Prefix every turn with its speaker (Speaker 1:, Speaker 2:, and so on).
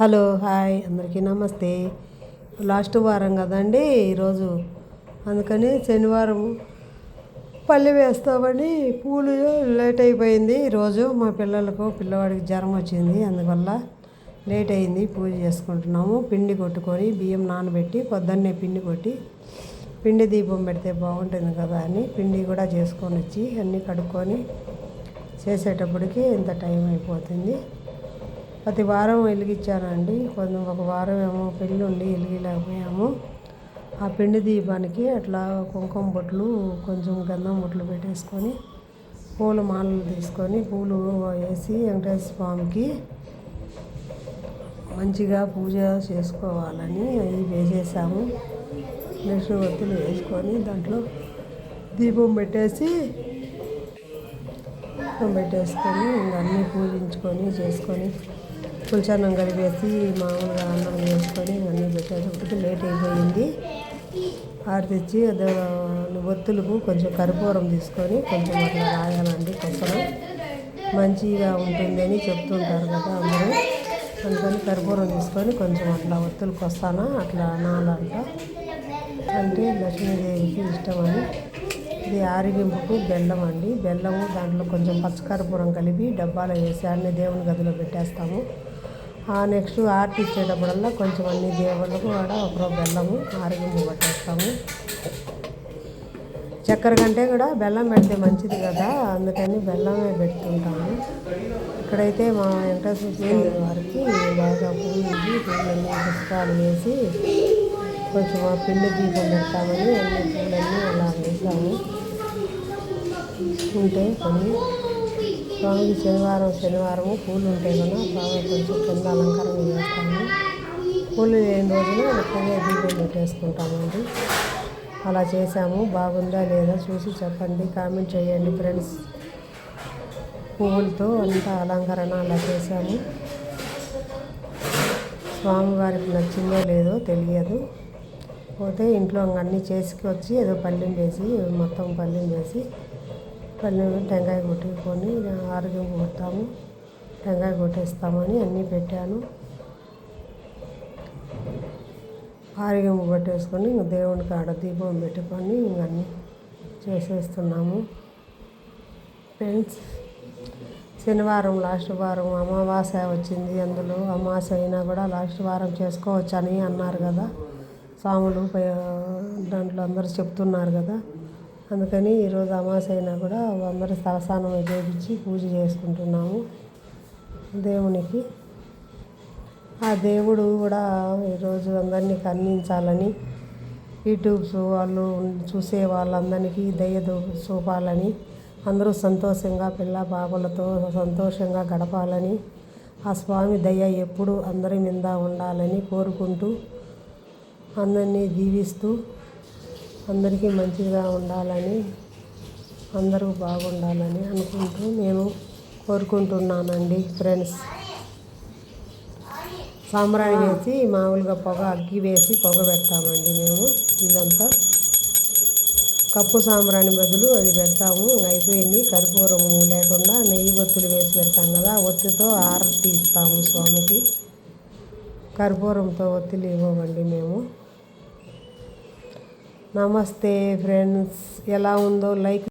Speaker 1: Hello hi అందరికీ నమస్తే. Last వారం కదండి ఈరోజు. అందుకని శనివారం పల్లె వేస్తామని పూలు లేట్ అయిపోయింది. ఈరోజు మా పిల్లలకు పిల్లవాడికి జ్వరం వచ్చింది. అందువల్ల లేట్ అయింది. పూజ చేసుకుంటున్నాము. పిండి కొట్టుకొని బియ్యం నానబెట్టి పొద్దున్నే పిండి కొట్టి పిండి దీపం పెడితే బాగుంటుంది కదా అని పిండి కూడా చేసుకొని వచ్చి అన్నీ కడుక్కొని చేసేటప్పటికి ఇంత టైం అయిపోతుంది. ప్రతి వారం వెలిగించానండి. కొంచెం ఒక వారం ఏమో పెళ్ళి ఉండి వెలిగిలేకపోయాము. ఆ పిండి దీపానికి అట్లా కుంకుమ బొట్లు కొంచెం గంధం బొట్లు పెట్టేసుకొని పూల మాలలు తీసుకొని పూలు వేసి వెంకటేశ్వర స్వామికి మంచిగా పూజ చేసుకోవాలని అవి వేసేసాము. నెక్స్ట్ ఒత్తులు వేసుకొని దాంట్లో దీపం పెట్టేసి దీపం పెట్టేసుకొని అన్నీ పూజించుకొని చేసుకొని పులిచన్నం కలిపేసి మామూలుగా అన్నం వేసుకొని అన్నీ పెట్టేటప్పటికి లేట్ అయిపోయింది. ఆరు తెచ్చి ఒత్తులకు కొంచెం కర్పూరం తీసుకొని కొంచెం అట్లా రాయాలండి కొంచెం మంచిగా ఉంటుందని చెప్తుంటారు కదా అందరూ. అందుకని కర్పూరం తీసుకొని కొంచెం అట్లా ఒత్తులకు వస్తానా అట్లా అనాలంట అంటే లక్ష్మీదేవికి ఇష్టమని ఇది ఆరిగింపుకు బెల్లం అండి. బెల్లము దాంట్లో కొంచెం పచ్చకారపురం కలిపి డబ్బాలో వేసి అన్ని దేవుని గదిలో పెట్టేస్తాము. నెక్స్ట్ ఆర్తి ఇచ్చేటప్పుడల్లా కొంచెం అన్ని దేవుళ్ళకు కూడా ఒక బెల్లము ఆరిగింపు పట్టేస్తాము. చక్కెర కంటే కూడా బెల్లం పెడితే మంచిది కదా అందుకని బెల్లమే పెడుతుంటాము. ఇక్కడైతే మా వెంకటేశ్వర వారికి బాగా పూజించి పూలన్నీ పుష్పాలు వేసి కొంచెం ఆ పిండి దీపం పెడతామని అన్ని పూలన్నీ అలా వేసాము. ఉంటే కొన్ని స్వామికి శనివారం శనివారము పూలు ఉంటాయి కదా స్వామి కొంచెం కింద అలంకరణ చేస్తాము. పూలు లేని రోజున అక్కడే దీపం పెట్టేసుకుంటామండి. అలా చేసాము. బాగుందా లేదా చూసి చెప్పండి కామెంట్ చేయండి ఫ్రెండ్స్. పువ్వులతో అంతా అలంకరణ అలా చేసాము. స్వామివారికి నచ్చిందో లేదో తెలియదు. పోతే ఇంట్లో అన్నీ చేసుకొచ్చి ఏదో పళ్ళెం వేసి మొత్తం పళ్ళెం వేసి పళ్ళెం టెంకాయ కొట్టుకొని ఆరోగ్యం కొడతాము టెంకాయ కొట్టేస్తామని అన్నీ పెట్టాను. ఆరోగ్యం పట్టేసుకొని ఇంక దేవునికి ఆడ దీపం పెట్టుకొని ఇంక అన్నీ చేసేస్తున్నాము. ఫ్రెండ్స్ శనివారం లాస్ట్ వారం అమావాస్య వచ్చింది అందులో. అమావాస్య అయినా కూడా లాస్ట్ వారం చేసుకోవచ్చని అన్నారు కదా. స్వాములు దాంట్లో అందరూ చెప్తున్నారు కదా. అందుకని ఈరోజు అమావాస్య అయినా కూడా అందరూ తలస్నానం చేయించి పూజ చేసుకుంటున్నాము దేవునికి. ఆ దేవుడు కూడా ఈరోజు అందరినీ కన్నించాలని యూట్యూబ్స్ వాళ్ళు చూసే వాళ్ళందరికీ దయ చూపాలని అందరూ సంతోషంగా పిల్ల పాపలతో సంతోషంగా గడపాలని ఆ స్వామి దయ ఎప్పుడు అందరి మీద ఉండాలని కోరుకుంటూ అందరినీ దీవిస్తూ అందరికీ మంచిగా ఉండాలని అందరూ బాగుండాలని అనుకుంటూ నేను కోరుకుంటున్నానండి ఫ్రెండ్స్. సాంబ్రాణి వేసి మామూలుగా పొగ అగ్గి వేసి పొగ పెడతామండి మేము. ఇదంతా కప్పు సాంబ్రాణి బదులు అది పెడతాము. అయిపోయింది. కర్పూరం లేకుండా నెయ్యి ఒత్తులు వేసి పెడతాం కదా ఒత్తితో ఆరతి ఇస్తాము స్వామికి. కర్పూరంతో ఒత్తిలు ఇవ్వమండి మేము. నమస్తే ఫ్రెండ్స్ ఎలా ఉందో లైక్